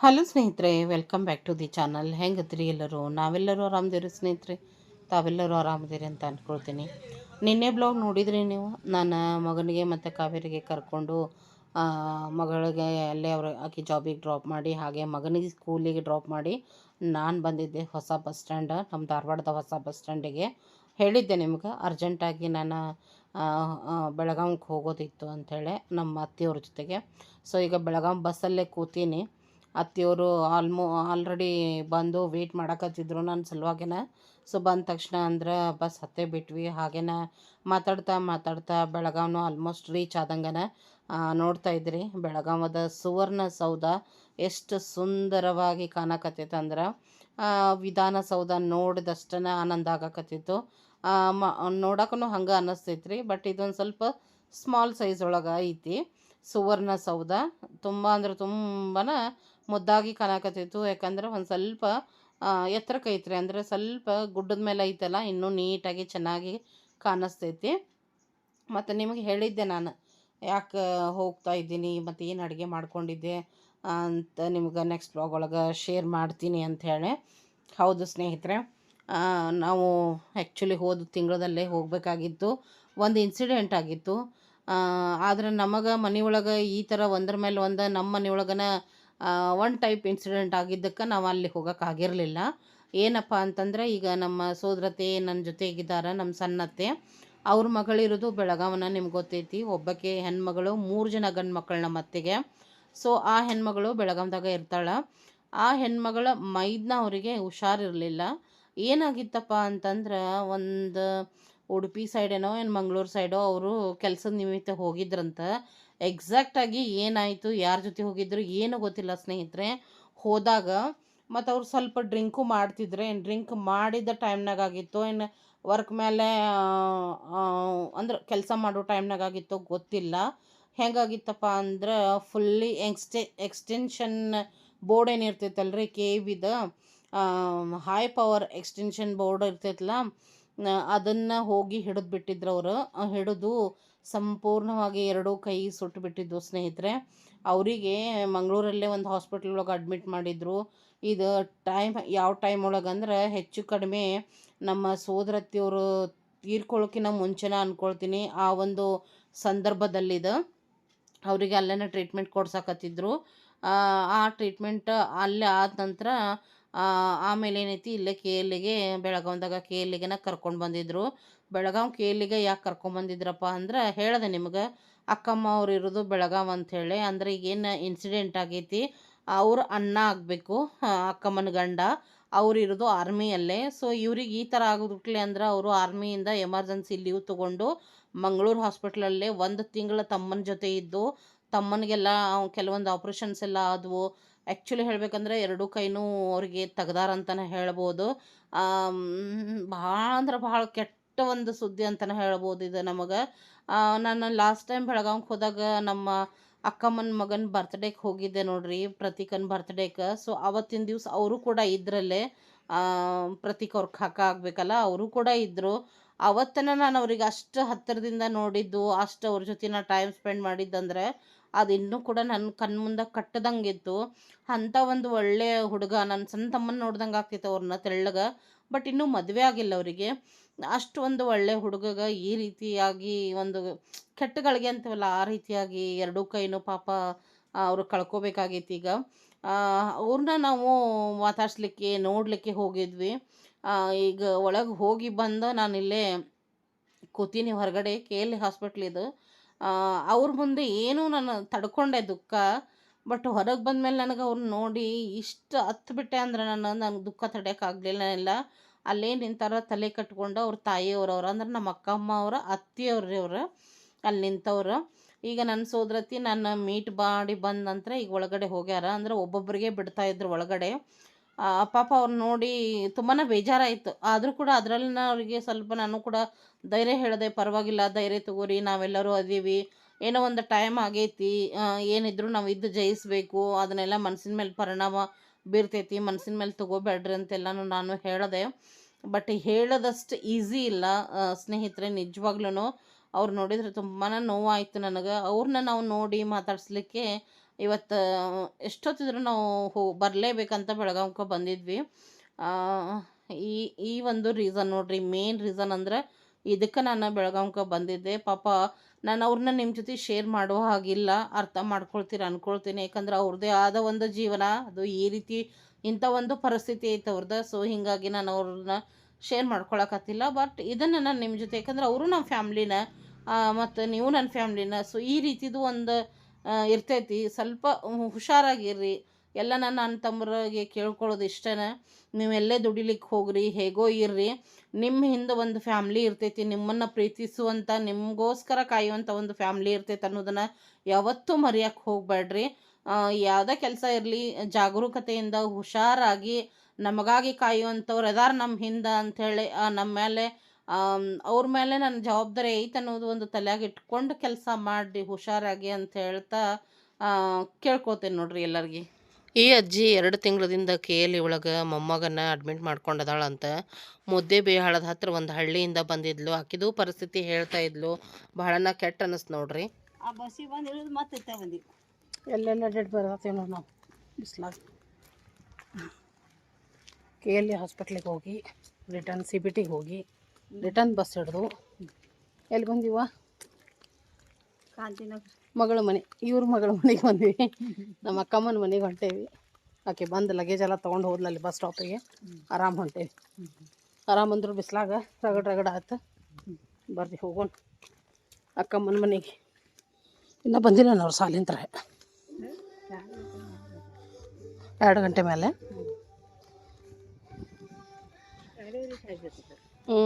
Hello ಸ್ನೇಹಿತರೆ welcome back to the channel ಹೆಂಗತ್ರಿ ಎಲ್ಲರೂ? ನಾವೆಲ್ಲರೂ ಆರಾಮದಿರಿ ಸ್ನೇಹಿತರೆ? ತಾವೆಲ್ಲರೂ ಆರಾಮದಿರಿ ಅಂತ ಅಂದ್ಕೊಳ್ತೀನಿ ನಿನ್ನೆ ಬ್ಲಾಗ್ ನೋಡಿದ್ರಿ ನೀವು? ನಾನು ಮಗನಿಗೆ ಮತ್ತು ಕಾವೇರಿಗೆ ಕರ್ಕೊಂಡು ಮಗಳಿಗೆ ಅಲ್ಲೇ ಅವ್ರ ಆಕೆ ಜಾಬಿಗೆ ಡ್ರಾಪ್ ಮಾಡಿ, ಹಾಗೆ ಮಗನಿಗೆ ಸ್ಕೂಲಿಗೆ ಡ್ರಾಪ್ ಮಾಡಿ ನಾನು ಬಂದಿದ್ದೆ ಹೊಸ ಬಸ್ ಸ್ಟ್ಯಾಂಡ್ ನಮ್ಮ ಧಾರವಾಡದ ಹೊಸ ಬಸ್ ಸ್ಟ್ಯಾಂಡಿಗೆ ಹೇಳಿದ್ದೆ ನಿಮ್ಗೆ ಅರ್ಜೆಂಟಾಗಿ ನಾನು ಬೆಳಗಾವಿಗೆ ಹೋಗೋದಿತ್ತು ಅಂಥೇಳಿ ನಮ್ಮ ಅತ್ತೆಯವ್ರ ಜೊತೆಗೆ. ಸೊ ಈಗ ಬೆಳಗಾವಿ ಬಸ್ಸಲ್ಲೇ ಕೂತೀನಿ. ಅತ್ತೆಯವರು ಆಲ್ಮೋ, ಆಲ್ರೆಡಿ ಬಂದು ವೇಟ್ ಮಾಡಕತ್ತಿದ್ರು ನನ್ನ ಸಲುವಾಗೇನ. ಸೊ ಬಂದ ತಕ್ಷಣ ಅಂದ್ರೆ ಬಸ್ ಹತ್ತೆ ಬಿಟ್ವಿ. ಹಾಗೇನ ಮಾತಾಡ್ತಾ ಮಾತಾಡ್ತಾ ಬೆಳಗಾವ್ನು ಆಲ್ಮೋಸ್ಟ್ ರೀಚ್ ಆದಂಗನ ನೋಡ್ತಾ ಇದ್ರಿ. ಬೆಳಗಾವದ ಸುವರ್ಣ ಸೌಧ ಎಷ್ಟು ಸುಂದರವಾಗಿ ಕಾಣಕತ್ತೈತೆ ಅಂದ್ರೆ ವಿಧಾನಸೌಧ ನೋಡಿದಷ್ಟನ ಆನಂದ ಆಗಕತ್ತಿತ್ತು. ಮ ನೋಡೋಕ್ಕೂ ಹಂಗೆ ಅನ್ನಿಸ್ತೈತ್ರಿ ಬಟ್ ಇದೊಂದು ಸ್ವಲ್ಪ ಸ್ಮಾಲ್ ಸೈಜ್ ಒಳಗೆ ಐತಿ ಸುವರ್ಣ ಸೌಧ. ತುಂಬ ಅಂದ್ರೆ ತುಂಬನ ಮುದ್ದಾಗಿ ಕಾಣಕತ್ತಿತ್ತು. ಯಾಕಂದ್ರೆ ಒಂದು ಸ್ವಲ್ಪ ಎತ್ತರಕ್ಕೆ ಐತ್ರಿ ಅಂದರೆ ಸ್ವಲ್ಪ ಗುಡ್ಡದ ಮೇಲೆ ಐತಲ್ಲ, ಇನ್ನೂ ನೀಟಾಗಿ ಚೆನ್ನಾಗಿ ಕಾಣಿಸ್ತೈತಿ. ಮತ್ತು ನಿಮಗೆ ಹೇಳಿದ್ದೆ ನಾನು, ಯಾಕೆ ಹೋಗ್ತಾ ಇದ್ದೀನಿ, ಮತ್ತು ಏನು ಅಡುಗೆ ಮಾಡ್ಕೊಂಡಿದ್ದೆ ಅಂತ ನಿಮ್ಗೆ ನೆಕ್ಸ್ಟ್ ಬ್ಲಾಗ್ ಒಳಗೆ ಶೇರ್ ಮಾಡ್ತೀನಿ ಅಂತ ಹೇಳಿ. ಹೌದು ಸ್ನೇಹಿತರೆ ನಾವು ಆ್ಯಕ್ಚುಲಿ ಹೋದ ತಿಂಗಳದಲ್ಲೇ ಹೋಗಬೇಕಾಗಿತ್ತು. ಒಂದು ಇನ್ಸಿಡೆಂಟ್ ಆಗಿತ್ತು. ಆದರೆ ನಮಗೆ ಮನೆಯೊಳಗೆ ಈ ಥರ ಒಂದ್ರ ಮೇಲೆ ಒಂದು ನಮ್ಮ ಮನೆಯೊಳಗನ ಒನ್ ಟೈಪ್ ಇನ್ಸಿಡೆಂಟ್ ಆಗಿದ್ದಕ್ಕೆ ನಾವು ಅಲ್ಲಿ ಹೋಗೋಕ್ಕಾಗಿರಲಿಲ್ಲ ಏನಪ್ಪ ಅಂತಂದ್ರೆ ಈಗ ನಮ್ಮ ಸೋದರತೆ ನನ್ನ ಜೊತೆಗಿದ್ದಾರೆ ನಮ್ಮ ಸಣ್ಣತ್ತೆ ಅವ್ರ ಮಗಳಿರೋದು ಬೆಳಗಾವನ, ನಿಮ್ಗೆ ಗೊತ್ತೈತಿ. ಒಬ್ಬಕ್ಕೆ ಹೆಣ್ಮಗಳು, ಮೂರು ಜನ ಗಂಡು ಮಕ್ಕಳು ನಮ್ಮ ಅತ್ತೆಗೆ. ಸೊ ಆ ಹೆಣ್ಮಗಳು ಬೆಳಗಾವ್ದಾಗ ಇರ್ತಾಳೆ. ಆ ಹೆಣ್ಮಗಳ ಮೈದ್ನ ಅವರಿಗೆ ಹುಷಾರಿರಲಿಲ್ಲ. ಏನಾಗಿತ್ತಪ್ಪ ಅಂತಂದ್ರೆ ಒಂದು ಉಡುಪಿ ಸೈಡೇನೋ ಏನು ಮಂಗಳೂರು ಸೈಡೋ ಅವರು ಕೆಲಸದ ನಿಮಿತ್ತ ಹೋಗಿದ್ರಂತ. ಎಕ್ಸಾಕ್ಟಾಗಿ ಏನಾಯಿತು ಯಾರ ಜೊತೆ ಹೋಗಿದ್ರು, ಏನೂ ಗೊತ್ತಿಲ್ಲ ಸ್ನೇಹಿತರೆ. ಹೋದಾಗ ಮತ್ತು ಅವ್ರು ಸ್ವಲ್ಪ ಡ್ರಿಂಕು ಮಾಡ್ತಿದ್ರೆ. ಏನು ಡ್ರಿಂಕ್ ಮಾಡಿದ ಟೈಮ್ನಾಗ ಆಗಿತ್ತು, ಏನು ವರ್ಕ್ ಮೇಲೆ ಅಂದ್ರೆ ಕೆಲಸ ಮಾಡೋ ಟೈಮ್ನಾಗ ಆಗಿತ್ತೋ ಗೊತ್ತಿಲ್ಲ. ಹೆಂಗಾಗಿತ್ತಪ್ಪ ಅಂದ್ರೆ ಫುಲ್ಲಿ ಎಕ್ಸ್ಟೆ ಎಕ್ಸ್ಟೆನ್ಷನ್ ಬೋರ್ಡ್ ಏನಿರ್ತೈತಲ್ರಿ K with high power extension board ಇರ್ತೈತಲ್ಲ ಅದನ್ನು ಹೋಗಿ ಹಿಡಿದು ಬಿಟ್ಟಿದ್ರು ಅವರು. ಹಿಡಿದು ಸಂಪೂರ್ಣವಾಗಿ ಎರಡೂ ಕೈ ಸುಟ್ಟು ಬಿಟ್ಟಿದ್ದು ಸ್ನೇಹಿತರೆ. ಅವರಿಗೆ ಮಂಗಳೂರಲ್ಲೇ ಒಂದು ಹಾಸ್ಪಿಟ್ಲ್ ಒಳಗೆ ಅಡ್ಮಿಟ್ ಮಾಡಿದ್ರು. ಇದು ಟೈಮ್ ಯಾವ ಟೈಮ್ ಒಳಗೆ ಅಂದ್ರೆ ಹೆಚ್ಚು ಕಡಿಮೆ ನಮ್ಮ ಸೋದರತ್ತಿಯವರು ತೀರ್ಕೊಳ್ಳೋಕ್ಕಿಂತ ಮುಂಚೆನ ಅಂದ್ಕೊಳ್ತೀನಿ ಆ ಒಂದು ಸಂದರ್ಭದಲ್ಲಿದೆ ಅವರಿಗೆ ಅಲ್ಲೇನೇ ಟ್ರೀಟ್ಮೆಂಟ್ ಕೊಡ್ಸಕತ್ತಿದ್ರು. ಆ, ಟ್ರೀಟ್ಮೆಂಟ್ ಅಲ್ಲೇ ಆದ ನಂತರ ಆಮೇಲೆ ಏನೈತಿ ಇಲ್ಲೇ ಕೆ ಎಲ್ಲಿಗೆ ಬೆಳಗಾವಿದಾಗ ಕೆ ಎಲ್ಲಿಗೆನ ಕರ್ಕೊಂಡು ಬಂದಿದ್ರು. ಬೆಳಗಾವ್ ಕೇಲಿಗೆ ಯಾಕೆ ಕರ್ಕೊಂಬಂದಿದ್ರಪ್ಪ ಅಂದ್ರೆ ಹೇಳಿದೆ ನಿಮ್ಗೆ, ಅಕ್ಕಮ್ಮ ಅವ್ರು ಇರೋದು ಬೆಳಗಾವ್ ಅಂಥೇಳಿ ಅಂದ್ರೆ ಈಗೇನು ಇನ್ಸಿಡೆಂಟ್ ಆಗೈತಿ, ಅವ್ರ ಅಣ್ಣ ಆಗಬೇಕು ಅಕ್ಕಮ್ಮನ ಗಂಡ, ಅವ್ರು ಇರೋದು ಆರ್ಮಿಯಲ್ಲೇ ಸೊ ಇವ್ರಿಗೆ ಈ ಥರ ಆಗೋದ್ಕಲೆ ಅಂದ್ರೆ ಅವರು ಆರ್ಮಿಯಿಂದ ಎಮರ್ಜೆನ್ಸಿ ಲೀವ್ ತೊಗೊಂಡು ಮಂಗಳೂರು ಹಾಸ್ಪಿಟ್ಲಲ್ಲೇ ಒಂದು ತಿಂಗಳ ತಮ್ಮನ ಜೊತೆ ಇದ್ದು, ತಮ್ಮನಿಗೆಲ್ಲ ಕೆಲವೊಂದು ಆಪ್ರೇಷನ್ಸ್ ಎಲ್ಲ ಆದವು ಆ್ಯಕ್ಚುಲಿ ಹೇಳಬೇಕಂದ್ರೆ ಎರಡೂ ಕೈನೂ ಅವ್ರಿಗೆ ತೆಗ್ದಾರಂತಲೇ ಹೇಳ್ಬೋದು ಭಾಳ ಅಂದ್ರೆ ಭಾಳ ಕೆಟ್ಟ ಒಂದು ಸುದ್ದಿ ಅಂತಲೇ ಹೇಳ್ಬೋದು ಇದು ನಮಗೆ. ನಾನು ಲಾಸ್ಟ್ ಟೈಮ್ ಬೆಳಗಾವಿಗೆ ಹೋದಾಗ ನಮ್ಮ ಅಕ್ಕಮ್ಮನ ಮಗನ ಬರ್ತ್ಡೇಗೆ ಹೋಗಿದ್ದೆ ನೋಡ್ರಿ, ಪ್ರತೀಕನ ಬರ್ತ್ಡೇಗೆ ಸೊ ಅವತ್ತಿನ ದಿವಸ ಅವರು ಕೂಡ ಇದ್ರಲ್ಲೇ ಪ್ರತೀಕ್ ಅವ್ರ ಕಾಕ ಆಗಬೇಕಲ್ಲ, ಅವರು ಕೂಡ ಇದ್ದರು ಅವತ್ತನ ನಾನು ಅವ್ರಿಗೆ ಅಷ್ಟು ಹತ್ತಿರದಿಂದ ನೋಡಿದ್ದು, ಅಷ್ಟು ಅವ್ರ ಜೊತೆ ನಾನು ಟೈಮ್ ಸ್ಪೆಂಡ್ ಮಾಡಿದ್ದಂದ್ರೆ, ಅದು ಇನ್ನೂ ಕೂಡ ನನ್ನ ಕಣ್ಮುಂದೆ ಕಟ್ಟದಂಗಿತ್ತು. ಅಂಥ ಒಂದು ಒಳ್ಳೆಯ ಹುಡುಗ ನನ್ನ ಸಣ್ಣ ತಮ್ಮನ ನೋಡ್ದಂಗೆ ಆಗ್ತಿತ್ತು ಅವ್ರನ್ನ ತೆಳ್ಳಗೆ ಬಟ್ ಇನ್ನೂ ಮದುವೆ ಆಗಿಲ್ಲ ಅವರಿಗೆ. ಅಷ್ಟು ಒಂದು ಒಳ್ಳೆ ಹುಡುಗಗ ಈ ರೀತಿಯಾಗಿ ಒಂದು ಕೆಟ್ಟಗಳಿಗೆ ಅಂತೀವಲ್ಲ, ಆ ರೀತಿಯಾಗಿ ಎರಡೂ ಕೈನೂ ಪಾಪ ಅವರು ಕಳ್ಕೊಬೇಕಾಗೈತಿ ಈಗ. ಅವ್ರನ್ನ ನಾವು ಮಾತಾಡ್ಸ್ಲಿಕ್ಕೆ, ನೋಡಲಿಕ್ಕೆ ಹೋಗಿದ್ವಿ. ಈಗ ಒಳಗೆ ಹೋಗಿ ಬಂದು ನಾನಿಲ್ಲೇ ಕೂತೀನಿ ಹೊರಗಡೆ, ಕೆ ಎಲ್ ಹಾಸ್ಪಿಟ್ಲಿದು ಅವ್ರ ಮುಂದೆ ಏನೂ ನಾನು ತಡ್ಕೊಂಡೆ ದುಃಖ. ಬಟ್ ಹೊರಗೆ ಬಂದಮೇಲೆ ನನಗೆ ಅವ್ರನ್ನ ನೋಡಿ ಇಷ್ಟು ಹತ್ತು ಬಿಟ್ಟೆ ಅಂದ್ರೆ ನಾನು ನನಗೆ ದುಃಖ ತಡೆಯೋಕ್ಕಾಗಲಿಲ್ಲ ಇಲ್ಲ. ಅಲ್ಲೇ ನಿಂತಾರ ತಲೆ ಕಟ್ಕೊಂಡು ಅವ್ರ ತಾಯಿಯವ್ರವ್ರು. ಅಂದ್ರೆ ನಮ್ಮ ಅಕ್ಕಮ್ಮ ಅವರ ಅತ್ತಿಯವ್ರಿ ಅವ್ರು. ಅಲ್ಲಿ ನಿಂತವ್ರು. ಈಗ ನನ್ನ ಸೋದರತಿ ನನ್ನ ಮೀಟ್ ಮಾಡಿ ಬಂದ ನಂತರ ಈಗ ಒಳಗಡೆ ಹೋಗ್ಯಾರ. ಅಂದ್ರೆ ಒಬ್ಬೊಬ್ಬರಿಗೆ ಬಿಡ್ತಾ ಇದ್ರು ಒಳಗಡೆ. ಪಾಪ ಅವ್ರು ನೋಡಿ ತುಂಬಾ ಬೇಜಾರಾಯಿತು. ಆದರೂ ಕೂಡ ಅದರಲ್ಲಿ ಅವರಿಗೆ ಸ್ವಲ್ಪ ನಾನು ಕೂಡ ಧೈರ್ಯ ಹೇಳಿದೆ, ಪರವಾಗಿಲ್ಲ, ಧೈರ್ಯ ತಗೋರಿ, ನಾವೆಲ್ಲರೂ ಅದೀವಿ. ಏನೋ ಒಂದು ಟೈಮ್ ಆಗೈತಿ. ಏನಿದ್ರು ನಾವು ಇದ್ದು ಜಯಿಸಬೇಕು. ಅದನ್ನೆಲ್ಲ ಮನಸ್ಸಿನ ಮೇಲೆ ಪರಿಣಾಮ ಬೀರ್ತೈತಿ ಮನ್ಸಿನ ಮೇಲೆ ತಗೋಬೇಡ್ರಿ ಅಂತೆಲ್ಲನೂ ನಾನು ಹೇಳಿದೆ. ಬಟ್ ಹೇಳದಷ್ಟು ಈಸಿ ಇಲ್ಲ. ಸ್ನೇಹಿತರೆ ನಿಜವಾಗ್ಲೂ ಅವ್ರು ನೋಡಿದರೆ ತುಂಬಾ ನೋವಾಯಿತು ನನಗೆ. ಅವ್ರನ್ನ ನಾವು ನೋಡಿ ಮಾತಾಡಿಸ್ಲಿಕ್ಕೆ ಇವತ್ತು ಎಷ್ಟೊತ್ತಿದ್ರು ನಾವು ಹೋ, ಬರಲೇಬೇಕಂತ ಬೆಳಗಾವ್ಗೆ ಬಂದಿದ್ವಿ. ಈ ಈ ಒಂದು ರೀಸನ್ ನೋಡ್ರಿ ಮೇನ್ ರೀಸನ್ ಅಂದ್ರೆ ಇದಕ್ಕೆ ನಾನು ಬೆಳಗಾವ್ಗೆ ಬಂದಿದ್ದೆ. ಪಾಪ ನಾನು ಅವ್ರನ್ನ ನಿಮ್ಮ ಜೊತೆ ಶೇರ್ ಮಾಡೋ ಹಾಗಿಲ್ಲ, ಅರ್ಥ ಮಾಡ್ಕೊಳ್ತೀರ ಅಂದ್ಕೊಳ್ತೀನಿ ಯಾಕಂದ್ರೆ ಅವ್ರದ್ದೇ ಆದ ಒಂದು ಜೀವನ, ಅದು ಈ ರೀತಿ ಇಂಥ ಒಂದು ಪರಿಸ್ಥಿತಿ ಐತೆ ಅವ್ರದ್ದು ಸೊ ಹೀಗಾಗಿ ನಾನು ಅವ್ರನ್ನ ಶೇರ್ ಮಾಡ್ಕೊಳಕತ್ತಿಲ್ಲ. ಬಟ್ ಇದನ್ನು ನಾನು ನಿಮ್ಮ ಜೊತೆ, ಯಾಕಂದ್ರೆ ಅವರು ನಮ್ಮ ಫ್ಯಾಮ್ಲಿನ ಮತ್ತು ನೀವು ನನ್ನ ಫ್ಯಾಮ್ಲಿನ ಸೊ ಈ ರೀತಿದು ಒಂದು ಇರ್ತೈತಿ. ಸ್ವಲ್ಪ ಹುಷಾರಾಗಿರ್ರಿ. ಎಲ್ಲ ನನ್ನ ಅಣ್ಣ ತಮ್ಮರಿಗೆ ಕೇಳ್ಕೊಳ್ಳೋದು ಇಷ್ಟನೇ. ನೀವೆಲ್ಲೇ ದುಡಿಲಿಕ್ಕೆ ಹೋಗ್ರಿ, ಹೇಗೋ ಇರ್ರಿ. ನಿಮ್ಮ ಹಿಂದೆ ಒಂದು ಫ್ಯಾಮ್ಲಿ ಇರ್ತೈತಿ, ನಿಮ್ಮನ್ನು ಪ್ರೀತಿಸುವಂಥ ನಿಮಗೋಸ್ಕರ ಕಾಯುವಂಥ ಒಂದು ಫ್ಯಾಮ್ಲಿ ಇರ್ತೈತೆ ಅನ್ನೋದನ್ನು ಯಾವತ್ತೂ ಮರೆಯೋಕ್ಕೆ ಹೋಗಬೇಡ್ರಿ ಯಾವುದೇ ಕೆಲಸ ಇರಲಿ, ಜಾಗರೂಕತೆಯಿಂದ ಹುಷಾರಾಗಿ ನಮಗಾಗಿ ಕಾಯುವಂಥವ್ರು ಅದಾರ ನಮ್ಮ ಹಿಂದೆ ಅಂಥೇಳಿ ನಮ್ಮ ಮೇಲೆ ಅವ್ರ ಮೇಲೆ ನನ್ನ ಜವಾಬ್ದಾರಿ ಐತೆ ಅನ್ನೋದು ಒಂದು ತಲೆಯಾಗಿ ಇಟ್ಕೊಂಡು ಕೆಲಸ ಮಾಡಿ ಹುಷಾರಾಗಿ ಅಂತ ಹೇಳ್ತಾ ಕೇಳ್ಕೊತೇನೆ ನೋಡ್ರಿ ಎಲ್ಲರಿಗೆ. ಈ ಅಜ್ಜಿ ಎರಡು ತಿಂಗಳದಿಂದ ಕೆ ಎಲ್ ಒಳಗೆ ಮೊಮ್ಮಗನ ಅಡ್ಮಿಟ್ ಮಾಡ್ಕೊಂಡದಾಳಂತ ಮುದ್ದೆ ಬೇಹಾಳದ ಹತ್ರ ಒಂದು ಹಳ್ಳಿಯಿಂದ ಬಂದಿದ್ಲು. ಆಕಿದು ಪರಿಸ್ಥಿತಿ ಹೇಳ್ತಾ ಇದ್ಲು. ಬಹಳನ ಕೆಟ್ಟ ಅನಿಸ್ತು ನೋಡ್ರಿ. ಆ ಬಸ್ಸಿಗೆ ಬಂದು ಇಳಿದು ಮತ್ತೆ ಇತ್ತ ಬಂದಿ? ಎಲ್ಲೆಲ್ಲ ಡೇಟ್ ಬರತ್ತೇವೆ ನೋಡಿ ನಾವು. ಬಿಸ್ಲಾಗ. ಕೆ ಎಲ್ ಇ ಹಾಸ್ಪಿಟ್ಲಿಗೆ ಹೋಗಿ ರಿಟರ್ನ್ ಸಿ ಬಿ ಟಿಗೆ ಹೋಗಿ ರಿಟರ್ನ್ ಬಸ್ ಹಿಡ್ದು. ಎಲ್ಲಿ ಬಂದಿವ? ಕಾಂತಿನಗರ. ಮಗಳ ಮನೆ, ಇವ್ರ ಮಗಳ ಮನೆಗೆ ಬಂದ್ವಿ. ನಮ್ಮ ಅಕ್ಕಮ್ಮನ ಮನೆಗೆ ಹೊಂಟೇವಿ ಆಕೆ ಬಂದು ಲಗೇಜ್ ಎಲ್ಲ ತೊಗೊಂಡು ಹೋದ್ಲಲ್ಲಿ ಬಸ್ ಸ್ಟಾಪಿಗೆ ಆರಾಮ್ ಹೊಂಟೇವಿ. ಆರಾಮ್ ಅಂದ್ರು ಬಿಸ್ಲಾಗ ರಗಡ್ ರಗಡ ಆಯ್ತು ಬರ್ರಿ ಹೋಗೋಣ ಅಕ್ಕಮ್ಮನ ಮನೆಗೆ. ಇನ್ನೂ ಬಂದಿಲ್ಲ ನಾವು ಸಾಲಿಂತ್ರ ಎರಡು ಗಂಟೆ ಮೇಲೆ. ಹ್ಞೂ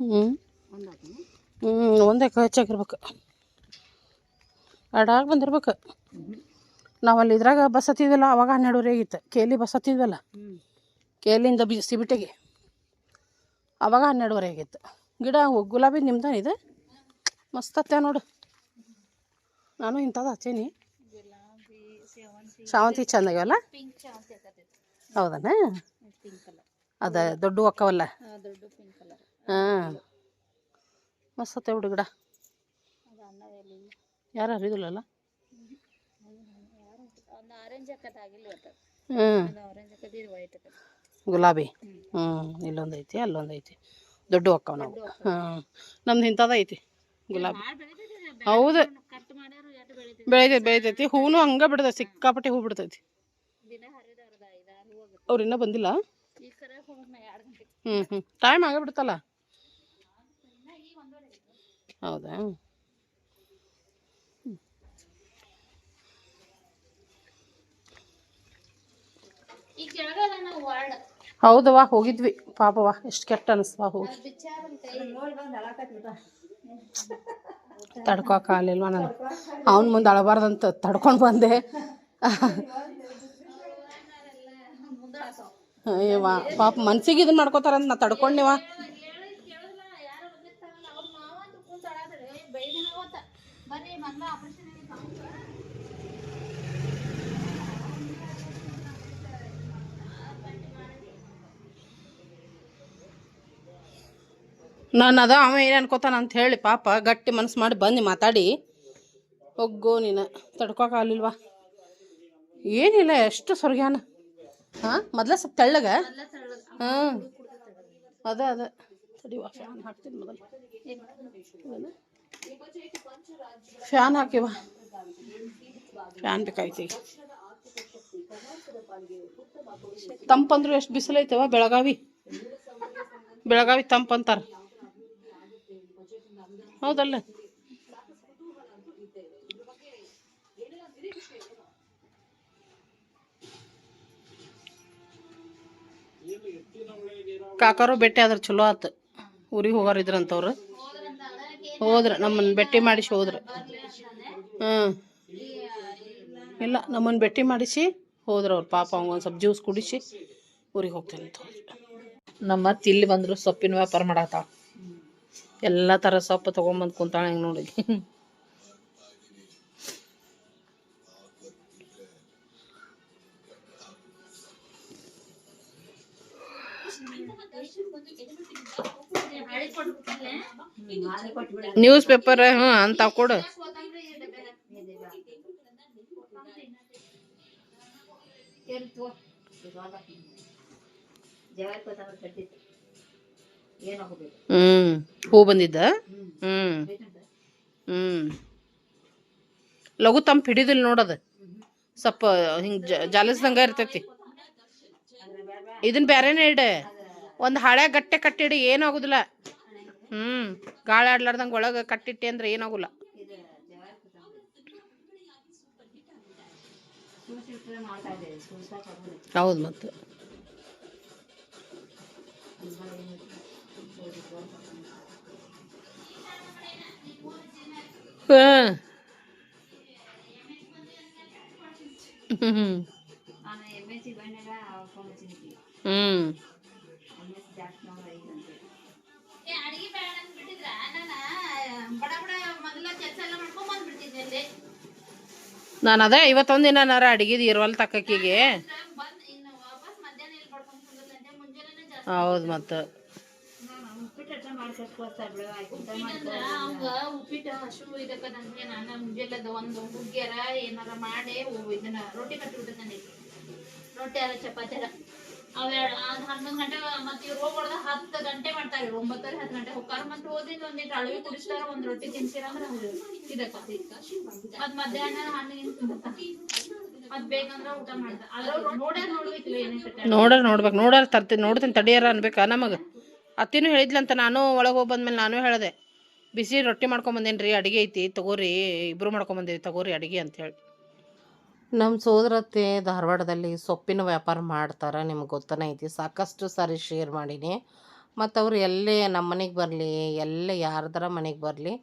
ಹ್ಞೂ ಹ್ಞೂ ಒಂದೇ ಹೆಚ್ಚಾಗಿರ್ಬೇಕು ಅಡಾಗಿ ಬಂದಿರ್ಬೇಕು. ನಾವು ಅಲ್ಲಿ ಇದ್ರಾಗ ಬಸ್ ಹತ್ತಿದ್ವಲ್ಲ ಅವಾಗ ಹನ್ನೆರಡುವರೆ ಆಗಿತ್ತು. ಕೇಲಿ ಬಸ್ ಹತ್ತಿದ್ವಲ್ಲ? ಕೇಲಿಂದ ಬಿ ಸಿಬಿಟಿಗೆ. ಅವಾಗ ಹನ್ನೆರಡುವರೆ ಆಗಿತ್ತು. ಗಿಡ ಗುಲಾಬಿ ನಿಮ್ದ ಇದು? ಮಸ್ತ್ ಹತ್ತೆ ನೋಡು. ನಾನು ಇಂಥದ್ದು ಹಚ್ಚೀನಿ. ಶಾವಂತಿ ಚಂದ ಇವಲ್ಲ ಪಿಂಕ್ ಶಾಂತಿ ಆಕತೈತಿ ಹೌದನ? ಪಿಂಕ್ ಕಲರ್ ಅದ ದೊಡ್ಡ ಒಕ್ಕವಲ್ಲ? ದೊಡ್ಡ ಪಿಂಕ್ ಕಲರ್ ಹಾಂ. ಮಸ್ತ್ ಬಿಡು ಗಿಡ. ಯಾರು ಹರಿದಿಲ್ಲಲ್ಲ ಗುಲಾಬಿ. ಹ್ಞೂ ಇಲ್ಲೊಂದು ಐತಿ ಅಲ್ಲೊಂದು ಐತಿ ದೊಡ್ಡ ಅಕ್ಕವ ನಾವು. ಹಾಂ. ನಮ್ದು ಇಂಥದ್ದು ಐತಿ ಗುಲಾಬಿ. ಹೌದು. ಬೆಳಿತೈತಿ? ಬೆಳಿತೈತಿ ಹೂನು ಹಂಗೆ ಬಿಡ್ತೈತಿ ಸಿಕ್ಕಾಪಟ್ಟೆ ಹೂ ಬಿಡ್ತೈತಿ. ಅವ್ರು ಇನ್ನೂ ಬಂದಿಲ್ಲ? ಹ್ಞೂ ಹ್ಞೂ ಟೈಮ್ ಆಗೇ ಬಿಡ್ತಲ್ಲ ಇನ್ನ ಈಗ ಒಂದೂವರೆ ಆಗೈತಿ. ಹೌದಾ? ಹೌದವ್ವ ಹೋಗಿದ್ವಿ. ಪಾಪವ್ವ ಎಷ್ಟು ಕೆಟ್ಟ ಅನಿಸ್ತವ ಹೋಗಿ. ತಡ್ಕೋಕ ಅಲ್ಲಿಲ್ವಾ ತಡ್ಕೊಕ್ ಆಗಲಿಲ್ವ ನಾನು ಅವ್ನ ಮುಂದೆ ಅಳಬಾರ್ದಂತ ತಡ್ಕೊಂಡು ಬಂದೆ. ಅಯ್ಯವ್ವ ಪಾಪ ಮನ್ಸಿಗೆ ಇದನ್ನ ಮಾಡ್ಕೋತಾರಂತ ನಾ ತಡ್ಕೊಂಡಿವ ನಾನು ಅದ, ಅವ ಏನು ಅನ್ಕೋತಾನ ಅಂತ ಹೇಳಿ ಪಾಪ ಗಟ್ಟಿ ಮನಸ್ಸು ಮಾಡಿ ಬಂದು ಮಾತಾಡಿ. ಒಗ್ಗೋ ನೀನು ತಡ್ಕೊಕಾಗಲಿಲ್ವಾ ಏನಿಲ್ಲ, ಎಷ್ಟು ಸೊರ್ಗ್ಯಾನ ಹಾಂ, ಮೊದ್ಲ ಸ್ವಲ್ಪ ತೆಳ್ಳಗ? ಹಾಂ, ಅದ ಅದ. ತಡಿವಾ ಫ್ಯಾನ್ ಹಾಕ್ತೀನಿ ಮೊದಲು. ಫ್ಯಾನ್ ಹಾಕಿವ ಫ್ಯಾನ್ ಬೇಕಾಯ್ತಿ ತಂಪಂದ್ರು ಎಷ್ಟು ಬಿಸಿಲೈತವ ಬೆಳಗಾವಿ. ಬೆಳಗಾವಿ ತಂಪಂತಾರ ಹೌದಲ್ಲ? ಕಾಕಾರು ಭೇಟಿ ಆದ್ರೆ ಚಲೋ ಆತು. ಊರಿಗೆ ಹೋಗಾರಿದ್ರಂತವ್ರು. ಹೋದ್ರ ನಮ್ಮನ್ನು ಭೇಟಿ ಮಾಡಿಸಿ ಹೋದ್ರೆ. ಹಾಂ. ಇಲ್ಲ ನಮ್ಮನ್ನು ಭೇಟಿ ಮಾಡಿಸಿ ಹೋದ್ರೆ ಅವ್ರು ಪಾಪ ಅವ್ನ ಸ್ವಲ್ಪ ಜ್ಯೂಸ್ ಕುಡಿಸಿ ಊರಿಗೆ ಹೋಗ್ತೇನೆ ನಮ್ಮ ಅತ್ತೆ ಇಲ್ಲಿ ಬಂದರು ಸೊಪ್ಪಿನ ವ್ಯಾಪಾರ ಮಾಡಾತಾಳ ಎಲ್ಲ ಥರ ಸೊಪ್ಪು ತೊಗೊಂಬಂದು ಕುಂತಾಳೆ ಹೆಂಗೆ ನೋಡಿ. ನ್ಯೂಸ್ ಪೇಪರ್ ಹ್ಞೂ ಅಂತ ಕೊಡು. ಕೊತ್ತಂಬರಿ ಹ್ಞೂ ಹೂ ಬಂದಿದ್ದ? ಹ್ಞೂ ಹ್ಞೂ ಲಘು ತಂಪು ಹಿಡಿದಿಲ್ಲ ನೋಡದು ಸ್ವಲ್ಪ ಹಿಂಗೆ ಜಾಲಿಸ್ದಂಗ ಇರ್ತೈತಿ. ಇದನ್ನ ಬೇರೆನೇ ಇಡ. ಒಂದು ಹಳೆ ಗಟ್ಟೆ ಕಟ್ಟಿಡಿ ಏನೂ ಹ್ಮ್. ಗಾಳಿ ಆಡ್ಲಾರ್ದಂಗೆ ಒಳಗೆ ಕಟ್ಟಿಟ್ಟೆ ಅಂದ್ರೆ ಏನಾಗೋಲ್ಲ ಹೌದು ಮತ್ತು ಹಾಂ ಹ್ಞೂ ನಾನ ಅದೇ ಇವತ್ತೊಂದು ದಿನ ಅಡಿಗೆದು ಇರುವಲ್ ತಕ್ಕಕ್ಕಿಗೆ ಹೌದು ಮತ್ತು. ಅವಂಗ ಉಪ್ಪಿಟ್ಟ ಹಸು ಇದಕ್ಕದಂತೆ ನಾನು ಮುಂಜಾನೆ ಒಂದು ಹುಗ್ಗ್ಯಾರ ಏನಾರ ಮಾಡಿ ಇದನ್ನ ರೊಟ್ಟಿ ಕಟ್ಟಿ ಬಿಡ್ತಾನೆ ರೊಟ್ಟಿ ಅಲ್ಲ ಚಪಾತಿ ಅಲ್ಲ. ಅವೆರಡು ಹನ್ನೊಂದು ಗಂಟೆ ಮತ್ತೆ ಇವ್ರು ಹೋಗ್ಬಾರ್ದ ಹತ್ತು ಗಂಟೆ ಮಾಡ್ತಾರೆ ಒಂಬತ್ತರೆ ಹತ್ತು ಗಂಟೆ. ಹೋಗ್ತಾರ ಮತ್ತೆ ಓದಿದ್ ಒಂದಿಟ್ಟು ಅಳವಿ ಕುಡಿಸ್ತಾರ ಒಂದ್ ರೊಟ್ಟಿ ತಿನ್ಸಿರ ಅಂದ್ರೆ ಇದಕ್ಕ ಮತ್ ಮಧ್ಯಾಹ್ನ ಹಣ್ಣು ಮತ್ ಬೇಕಂದ್ರ ಊಟ ಮಾಡ್ತಾರ ಅದ್ರ ನೋಡ್ಯಾರ ನೋಡ್ಬೇಕಿಲ್ಲ ಏನೇ ನೋಡ್ರ ನೋಡ್ಬೇಕು. ನೋಡ್ರ ತರ್ತೀನಿ ನೋಡ್ತೀನಿ ತಡಿಯಾರ ಅನ್ಬೇಕಾ ನಮಗೆ? ಅತ್ತಿನೂ ಹೇಳಿದ್ಲಂತ, ನಾನು ಒಳಗೆ ಹೋಗಿ ಬಂದ್ಮೇಲೆ ನಾನು ಹೇಳಿದೆ, ಬಿಸಿ ರೊಟ್ಟಿ ಮಾಡ್ಕೊಂಬಂದೇನ್ರಿ ಅಡುಗೆ ಐತಿ, ತಗೋರಿ ಇಬ್ಬರು ಮಾಡ್ಕೊಂಬಂದೇವಿ ತಗೋರಿ ಅಡುಗೆ ಅಂತೇಳಿ. ನಮ್ಮ ಸೋದರತ್ತೆ ಧಾರವಾಡದಲ್ಲಿ ಸೊಪ್ಪಿನ ವ್ಯಾಪಾರ ಮಾಡ್ತಾರೆ, ನಿಮ್ಗೆ ಗೊತ್ತನೇ ಐತಿ, ಸಾಕಷ್ಟು ಸಾರಿ ಶೇರ್ ಮಾಡೀನಿ. ಮತ್ತು ಅವರು ಎಲ್ಲೇ ನಮ್ಮ ಮನೆಗೆ ಬರಲಿ, ಎಲ್ಲೇ ಯಾರ್ದಾರ ಮನೆಗೆ ಬರಲಿ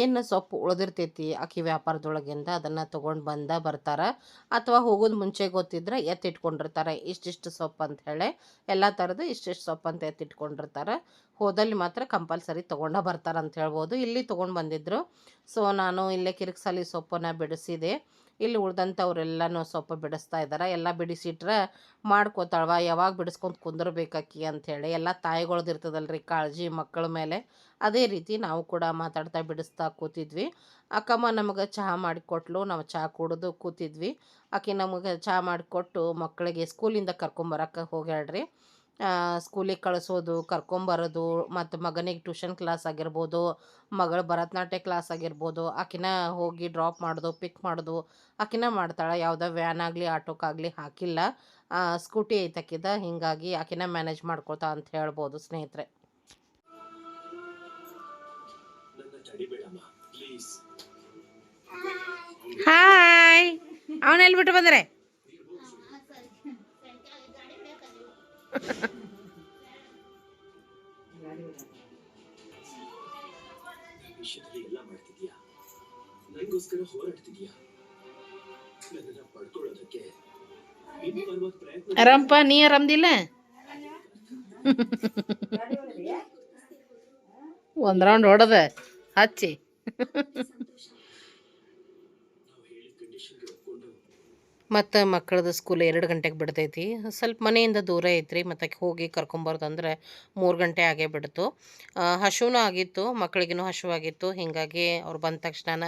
ಏನು ಸೊಪ್ಪು ಉಳಿದಿರ್ತೈತಿ ಆಕಿ ವ್ಯಾಪಾರದೊಳಗಿಂದ ಅದನ್ನು ತೊಗೊಂಡು ಬಂದ ಬರ್ತಾರೆ. ಅಥವಾ ಹೋಗೋದು ಮುಂಚೆ ಗೊತ್ತಿದ್ರೆ ಎತ್ತಿಟ್ಕೊಂಡಿರ್ತಾರೆ. ಇಷ್ಟಿಷ್ಟು ಸೊಪ್ಪು ಅಂತ ಹೇಳಿ ಎಲ್ಲ ಥರದ್ದು ಇಷ್ಟಿಷ್ಟು ಸೊಪ್ಪು ಅಂತ ಎತ್ತಿಟ್ಕೊಂಡಿರ್ತಾರೆ. ಹೋದಲ್ಲಿ ಮಾತ್ರ ಕಂಪಲ್ಸರಿ ತೊಗೊಂಡ ಬರ್ತಾರೆ ಅಂತ ಹೇಳ್ಬೋದು. ಇಲ್ಲಿ ತೊಗೊಂಡು ಬಂದಿದ್ದರು ಸೊ, ನಾನು ಇಲ್ಲೇ ಕಿರಿಕ್ಸಲಿ ಸೊಪ್ಪನ್ನು ಬಿಡಿಸಿದೆ. ಇಲ್ಲಿ ಉಳ್ದಂಥವ್ರೆಲ್ಲನೂ ಸೊಪ್ಪು ಬಿಡಿಸ್ತಾ ಇದ್ದಾರೆ ಎಲ್ಲ ಬಿಡಿಸಿಟ್ರೆ ಮಾಡ್ಕೋತಾಳವ. ಯಾವಾಗ ಬಿಡಿಸ್ಕೊಂತ ಕುಂದಿರ್ಬೇಕಿ ಅಂಥೇಳಿ ಎಲ್ಲ ತಾಯಿಗಳ್ದು ಇರ್ತದಲ್ರಿ ಕಾಳಜಿ, ಮಕ್ಕಳ ಮೇಲೆ. ಅದೇ ರೀತಿ ನಾವು ಕೂಡ ಮಾತಾಡ್ತಾ ಬಿಡಿಸ್ತಾ ಕೂತಿದ್ವಿ. ಅಕ್ಕಮ್ಮ ನಮಗೆ ಚಹಾ ಮಾಡಿಕೊಟ್ಲು. ನಾವು ಚಹಾ ಕುಡಿದು ಕೂತಿದ್ವಿ. ಆಕೆ ನಮಗೆ ಚಹಾ ಮಾಡಿಕೊಟ್ಟು ಮಕ್ಕಳಿಗೆ ಸ್ಕೂಲಿಂದ ಕರ್ಕೊಂಬರಕ್ಕೆ ಹೋಗ್ಯಾಳ್ರಿ. ಸ್ಕೂಲಿಗೆ ಕಳಿಸೋದು, ಕರ್ಕೊಂಬರೋದು, ಮತ್ತು ಮಗನಿಗೆ ಟ್ಯೂಷನ್ ಕ್ಲಾಸ್ ಆಗಿರ್ಬೋದು, ಮಗಳು ಭರತನಾಟ್ಯ ಕ್ಲಾಸ್ ಆಗಿರ್ಬೋದು, ಆಕಿನ ಹೋಗಿ ಡ್ರಾಪ್ ಮಾಡೋದು, ಪಿಕ್ ಮಾಡೋದು, ಆಕಿನ ಮಾಡ್ತಾಳೆ, ಯಾವುದೋ ವ್ಯಾನ್ ಆಗಲಿ ಆಟೋಕ್ಕಾಗಲಿ ಹಾಕಿಲ್ಲ. ಸ್ಕೂಟಿ ಐತಕ್ಕಿದ ಹೀಗಾಗಿ ಆಕಿನ ಮ್ಯಾನೇಜ್ ಮಾಡ್ಕೊಳ್ತಾ ಅಂತ ಹೇಳ್ಬೋದು ಸ್ನೇಹಿತರೆ. ಹಾಯ್! ಅವನ ಎಲ್ಲಿ ಬಂದರೆ? ಎಲ್ಲ ಮಾಡ್ತಿದ್ಯಾ ನನಗೋಸ್ಕರ ಹೋರಾಡ್ತಿದ್ಯಾ ನನ್ನನ್ನ ಪಡ್ಕೊಳ್ಳೋದಕ್ಕೆ ನಿನ್ ಪರವಾಗಿ ಪ್ರಯತ್ನ ಆರಾಮಪ್ಪ ನೀ ಆರಾಮದಿಲ್ಲ ಒಂದು ರೌಂಡ್ ಹೊಡೆದ ಹಚ್ಚಿ ನಾವು ಹೇಳಿದ ಕಂಡೀಷನ್ಗೆ ಒಪ್ಕೊಂಡು ಮತ್ತು ಮಕ್ಕಳದ್ದು ಸ್ಕೂಲ್ ಎರಡು ಗಂಟೆಗೆ ಬಿಡ್ತೈತಿ. ಸ್ವಲ್ಪ ಮನೆಯಿಂದ ದೂರ ಐತ್ರಿ, ಮತ್ತು ಹೋಗಿ ಕರ್ಕೊಂಬರ್ದಂದ್ರೆ ಮೂರು ಗಂಟೆ ಆಗೇ ಬಿಡ್ತು. ಹಸುವೂ ಆಗಿತ್ತು ಮಕ್ಕಳಿಗೂ ಹಶುವಾಗಿತ್ತು. ಹೀಗಾಗಿ ಅವ್ರು ಬಂದ ತಕ್ಷಣ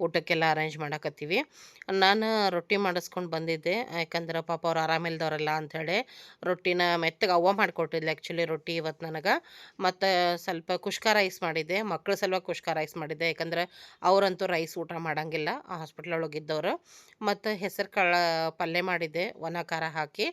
ಊಟಕ್ಕೆಲ್ಲ ಅರೇಂಜ್ ಮಾಡಕತ್ತೀವಿ. ನಾನು ರೊಟ್ಟಿ ಮಾಡಿಸ್ಕೊಂಡು ಬಂದಿದ್ದೆ. ಯಾಕಂದ್ರೆ ಪಾಪ ಅವ್ರು ಆರಾಮಿಲ್ದವ್ರಲ್ಲ ಅಂಥೇಳಿ ರೊಟ್ಟಿನ ಮೆತ್ತಗೆ ಅವ್ವ ಮಾಡಿಕೊಟ್ಟಿದ್ಲು ಆ್ಯಕ್ಚುಲಿ ರೊಟ್ಟಿ ಇವತ್ತು ನನಗೆ. ಮತ್ತು ಸ್ವಲ್ಪ ಕುಷ್ಕ ರೈಸ್ ಮಾಡಿದ್ದೆ. ಮಕ್ಕಳ ಸಲುವಾಗಿ ಕುಷ್ಕ ರೈಸ್ ಮಾಡಿದ್ದೆ. ಯಾಕಂದ್ರೆ ಅವರಂತೂ ರೈಸ್ ಊಟ ಮಾಡೋಂಗಿಲ್ಲ. ಹಾಸ್ಪಿಟ್ಲ್ ಒಳಗಿದ್ದವರು ಮತ್ತು ಹೆಸರು ಕಾಳು ಪಲ್ಯ ಮಾಡಿದ್ದೆ. ಒಣ ಖಾರ ಹಾಕಿ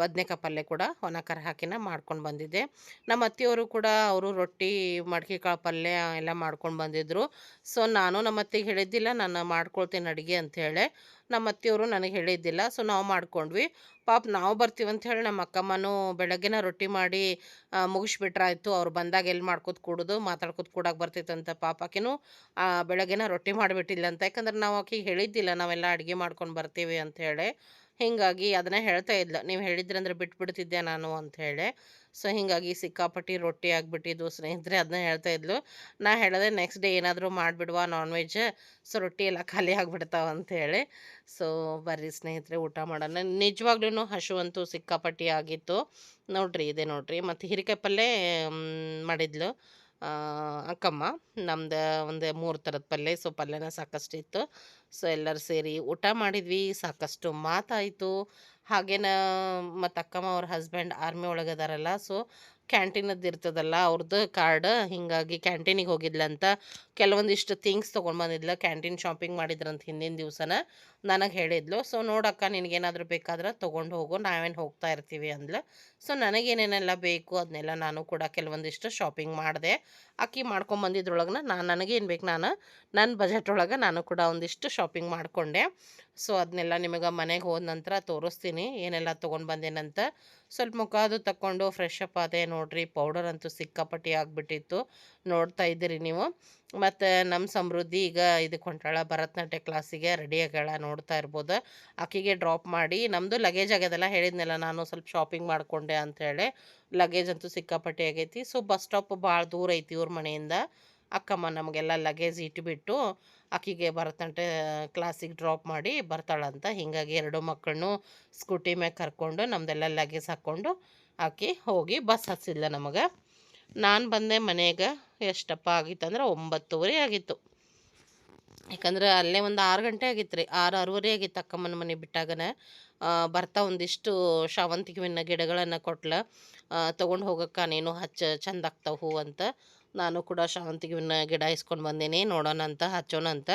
ಬದನೆಕಾಯಿ ಪಲ್ಯ ಕೂಡ ಒಣ ಖಾರ ಹಾಕಿನ ಮಾಡ್ಕೊಂಡು ಬಂದಿದ್ದೆ. ನಮ್ಮ ಅತ್ತೆಯವರು ಕೂಡ ಅವರು ರೊಟ್ಟಿ, ಮಡ್ಕೆ ಕಾಳು ಪಲ್ಯ ಎಲ್ಲ ಮಾಡ್ಕೊಂಡು ಬಂದಿದ್ದರು ಸೊ ನಾನು ನಮ್ಮ ಹೇಳಿದ್ದಿಲ್ಲ, ನಾನು ಮಾಡ್ಕೊಳ್ತೀನಿ ಅಡುಗೆ ಅಂಥೇಳಿ ನಮ್ಮ ಅತ್ತೆಯವರು ನನಗೆ ಹೇಳಿದ್ದಿಲ್ಲ. ಸೊ, ನಾವು ಮಾಡ್ಕೊಂಡ್ವಿ. ಪಾಪ ನಾವು ಬರ್ತೀವಿ ಅಂತ ಹೇಳಿ ನಮ್ಮ ಅಕ್ಕಮ್ಮನೂ ಬೆಳಗ್ಗೆನ ರೊಟ್ಟಿ ಮಾಡಿ ಮುಗಿಸ್ಬಿಟ್ರಾಯ್ತು. ಅವ್ರು ಬಂದಾಗ ಎಲ್ಲಿ ಮಾಡ್ಕೊತ ಕೂಡೋದು, ಮಾತಾಡ್ಕೊತ ಕೂಡಕ್ಕೆ ಬರ್ತೈತಂತ ಪಾಪ ಆಕಿನೂ ಬೆಳಗ್ಗೆನ ರೊಟ್ಟಿ ಮಾಡಿಬಿಟ್ಟಿಲ್ಲ ಅಂತ. ಯಾಕಂದ್ರೆ ನಾವು ಆಕೆಗೆ ಹೇಳಿದ್ದಿಲ್ಲ, ನಾವೆಲ್ಲ ಅಡುಗೆ ಮಾಡ್ಕೊಂಡು ಬರ್ತೀವಿ ಅಂತ ಹೇಳಿ. ಹೀಗಾಗಿ ಅದನ್ನು ಹೇಳ್ತಾ ಇದ್ಲು. ನೀವು ಹೇಳಿದ್ರಂದ್ರೆ ಬಿಟ್ಬಿಡ್ತಿದ್ದೆ ನಾನು? ಅಂತ ಹೇಳಿ. ಸೊ, ಹೀಗಾಗಿ ಸಿಕ್ಕಾಪಟ್ಟಿ ರೊಟ್ಟಿ ಆಗಿಬಿಟ್ಟಿದ್ದು ಸ್ನೇಹಿತರೆ ಅದನ್ನ ಹೇಳ್ತಾ ಇದ್ಲು. ನಾ ಹೇಳಿದೆ ನೆಕ್ಸ್ಟ್ ಡೇ ಏನಾದರೂ ಮಾಡಿಬಿಡುವ ನಾನ್ ವೆಜ್ ಸೊ, ರೊಟ್ಟಿ ಎಲ್ಲ ಖಾಲಿ ಆಗಿಬಿಡ್ತಾವ ಅಂತ ಹೇಳಿ. ಸೊ, ಬರ್ರಿ ಸ್ನೇಹಿತರೆ, ಊಟ ಮಾಡೋಣ. ನಿಜವಾಗ್ಲೂ ಹಶುವಂತೂ ಸಿಕ್ಕಾಪಟ್ಟಿ ಆಗಿತ್ತು. ನೋಡ್ರಿ, ಇದೆ ನೋಡ್ರಿ. ಮತ್ತು ಹೀರೆಕಾಯಿ ಪಲ್ಯ ಮಾಡಿದ್ಲು. ಅಕ್ಕಮ್ಮ ನಮ್ದು ಒಂದು ಮೂರು ಥರದ ಪಲ್ಯ ಸೊ ಪಲ್ಯನ ಸಾಕಷ್ಟು ಇತ್ತು. ಸೊ ಎಲ್ಲರೂ ಸೇರಿ ಊಟ ಮಾಡಿದ್ವಿ, ಸಾಕಷ್ಟು ಮಾತಾಯಿತು. ಹಾಗೇನ ಮತ್ತು ಅಕ್ಕಮ್ಮ ಅವ್ರ ಹಸ್ಬೆಂಡ್ ಆರ್ಮಿ ಒಳಗೆ ಅದಾರಲ್ಲ, ಸೊ ಕ್ಯಾಂಟೀನದ್ದು ಇರ್ತದಲ್ಲ ಅವ್ರದ್ದು ಕಾರ್ಡ್ ಹೀಗಾಗಿ ಕ್ಯಾಂಟೀನಿಗೆ ಹೋಗಿದ್ಲಂತ ಕೆಲವೊಂದಿಷ್ಟು ಥಿಂಗ್ಸ್ ತೊಗೊಂಡು ಬಂದಿದ್ಲ. ಕ್ಯಾಂಟೀನ್ ಶಾಪಿಂಗ್ ಮಾಡಿದ್ರಂತ ಹಿಂದಿನ ದಿವಸನ ನನಗೆ ಹೇಳಿದ್ಲು. ಸೊ, ನೋಡಕ್ಕ ನಿನಗೇನಾದರೂ ಬೇಕಾದ್ರೆ ತೊಗೊಂಡು ಹೋಗು. ನಾವೇನು ಹೋಗ್ತಾ ಇರ್ತೀವಿ ಅಂದ್ಲು. ಸೊ, ನನಗೇನೇನೆಲ್ಲ ಬೇಕು ಅದನ್ನೆಲ್ಲ ನಾನು ಕೂಡ ಕೆಲವೊಂದಿಷ್ಟು ಶಾಪಿಂಗ್ ಮಾಡಿದೆ. ಅಕ್ಕಿ ಮಾಡ್ಕೊಂಬಂದಿದ್ರೊಳಗೆ ನಾನು ನನಗೇನು ಬೇಕು ನಾನು ನನ್ನ ಬಜೆಟ್ ಒಳಗೆ ನಾನು ಕೂಡ ಒಂದಿಷ್ಟು ಶಾಪಿಂಗ್ ಮಾಡಿಕೊಂಡೆ. ಸೊ ಅದನ್ನೆಲ್ಲ ನಿಮಗೆ ಮನೆಗೆ ಹೋದ ನಂತರ ತೋರಿಸ್ತೀನಿ, ಏನೆಲ್ಲ ತೊಗೊಂಡು ಬಂದೇನಂತ. ಸ್ವಲ್ಪ ಮುಖ ಅದು ತಕ್ಕೊಂಡು ಫ್ರೆಶ್ ಅಪ್ ಅದೇ ನೋಡ್ರಿ, ಪೌಡರ್ ಅಂತೂ ಸಿಕ್ಕಾಪಟ್ಟಿ ಆಗಿಬಿಟ್ಟಿತ್ತು. ನೋಡ್ತಾ ಇದ್ದೀರಿ ನೀವು. ಮತ್ತು ನಮ್ಮ ಸಮೃದ್ಧಿ ಈಗ ಇದಕ್ಕೆ ಹೊಂಟಾಳ, ಭರತನಾಟ್ಯ ಕ್ಲಾಸಿಗೆ ರೆಡಿ ಆಗ್ಯಾಳ, ನೋಡ್ತಾ ಇರ್ಬೋದು. ಆಕೆಗೆ ಡ್ರಾಪ್ ಮಾಡಿ ನಮ್ಮದು ಲಗೇಜ್ ಆಗ್ಯದಲ್ಲ, ಹೇಳಿದ್ನಲ್ಲ ನಾನು ಸ್ವಲ್ಪ ಶಾಪಿಂಗ್ ಮಾಡಿಕೊಂಡೆ ಅಂಥೇಳಿ ಲಗೇಜ್ ಅಂತೂ ಸಿಕ್ಕಾಪಟ್ಟಿ ಆಗೈತಿ. ಸೊ ಬಸ್ ಸ್ಟಾಪ್ ಭಾಳ ದೂರ ಐತಿ ಇವ್ರ ಮನೆಯಿಂದ. ಅಕ್ಕಮ್ಮ ನಮಗೆಲ್ಲ ಲಗೇಜ್ ಇಟ್ಬಿಟ್ಟು ಆಕಿಗೆ ಭರತನಾಟ್ಯ ಕ್ಲಾಸಿಗೆ ಡ್ರಾಪ್ ಮಾಡಿ ಬರ್ತಾಳಂತ. ಹೀಗಾಗಿ ಎರಡು ಮಕ್ಕಳನ್ನು ಸ್ಕೂಟಿ ಮ್ಯಾಗ ಕರ್ಕೊಂಡು ನಮ್ಮದೆಲ್ಲ ಲಗೇಜ್ ಹಾಕ್ಕೊಂಡು ಆಕಿ ಹೋಗಿ ಬಸ್ ಹಚ್ಚಿಲ್ಲ ನಮಗೆ. ನಾನು ಬಂದೆ ಮನೆಗೆ, ಎಷ್ಟಪ್ಪ ಆಗಿತ್ತಂದ್ರೆ ಒಂಬತ್ತುವರೆ ಆಗಿತ್ತು. ಯಾಕಂದ್ರೆ ಅಲ್ಲೇ ಒಂದು ಆರು ಗಂಟೆ ಆಗಿತ್ತು ರೀ, ಆರು ಆರೂವರೆ ಆಗಿತ್ತು ಅಕ್ಕಮ್ಮನ ಮನೆ ಬಿಟ್ಟಾಗನ. ಬರ್ತಾ ಒಂದಿಷ್ಟು ಶಾವಂತಿಗೆ ಹೂವಿನ ಗಿಡಗಳನ್ನು ಕೊಟ್ಲ. ತೊಗೊಂಡು ಹೋಗಕ್ಕ ನೀನು ಹಚ್ಚ, ಚಂದ ಆಗ್ತಾವ ಹೂ ಅಂತ. ನಾನು ಕೂಡ ಶಾವಂತಿಗೆ ಗಿಡ ಇಸ್ಕೊಂಡು ಬಂದೀನಿ, ನೋಡೋಣ ಅಂತ, ಹಚ್ಚೋಣ ಅಂತ.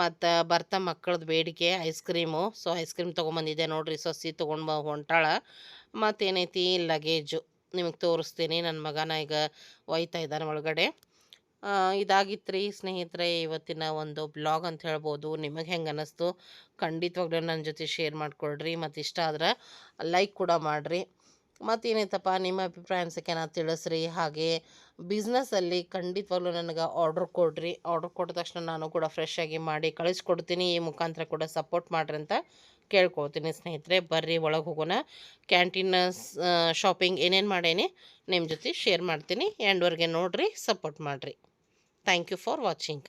ಮತ್ತು ಬರ್ತಾ ಮಕ್ಕಳದ್ದು ಬೇಡಿಕೆ ice cream so ice cream ತೊಗೊಂಬಂದಿದ್ದೆ ನೋಡಿರಿ ಸೊಸಿ ತೊಗೊಂಡು ಹೊಂಟಾಳ. ಮತ್ತೇನೈತಿ ಲಗೇಜು ನಿಮಗೆ ತೋರಿಸ್ತೀನಿ ನನ್ನ ಮಗನ ಈಗ ಒಯ್ತಾ ಇದ್ದಾನೆ ಒಳಗಡೆ. ಇದಾಗಿತ್ತು ಸ್ನೇಹಿತರೆ, ಇವತ್ತಿನ ಒಂದು ಬ್ಲಾಗ್ ಅಂತ ಹೇಳ್ಬೋದು. ನಿಮಗೆ ಹೆಂಗೆ ಅನ್ನಿಸ್ತು ಖಂಡಿತವಾಗ್ಲೂ ನನ್ನ ಜೊತೆ ಶೇರ್ ಮಾಡಿಕೊಡ್ರಿ ಮತ್ತು ಇಷ್ಟ ಆದ್ರೆ ಲೈಕ್ ಕೂಡ ಮಾಡಿರಿ. ಮತ್ತೇನೈತಪ್ಪ, ನಿಮ್ಮ ಅಭಿಪ್ರಾಯ ಅನ್ಸಕ್ಕೆ ತಿಳಿಸ್ರಿ. ಹಾಗೆ ಬಿಸ್ನೆಸ್ಸಲ್ಲಿ ಖಂಡಿತವಾಗ್ಲೂ ನನಗೆ ಆರ್ಡ್ರ್ ಕೊಡ್ರಿ. ಆರ್ಡ್ರ್ ಕೊಟ್ಟ ತಕ್ಷಣ ನಾನು ಕೂಡ ಫ್ರೆಶ್ ಆಗಿ ಮಾಡಿ ಕಳಿಸ್ಕೊಡ್ತೀನಿ. ಈ ಮುಖಾಂತರ ಕೂಡ ಸಪೋರ್ಟ್ ಮಾಡ್ರಿ ಅಂತ ಕೇಳ್ಕೊಳ್ತೀನಿ ಸ್ನೇಹಿತರೆ. ಬರ್ರಿ ಒಳಗೆ ಹೋಗೋಣ. ಕ್ಯಾಂಟೀನ್ ಶಾಪಿಂಗ್ ಏನೇನು ಮಾಡೇನಿ ನಿಮ್ಮ ಜೊತೆ ಶೇರ್ ಮಾಡ್ತೀನಿ. ಎಂಡ್ವರೆಗೆ ನೋಡಿರಿ ಸಪೋರ್ಟ್ ಮಾಡಿರಿ. Thank you for watching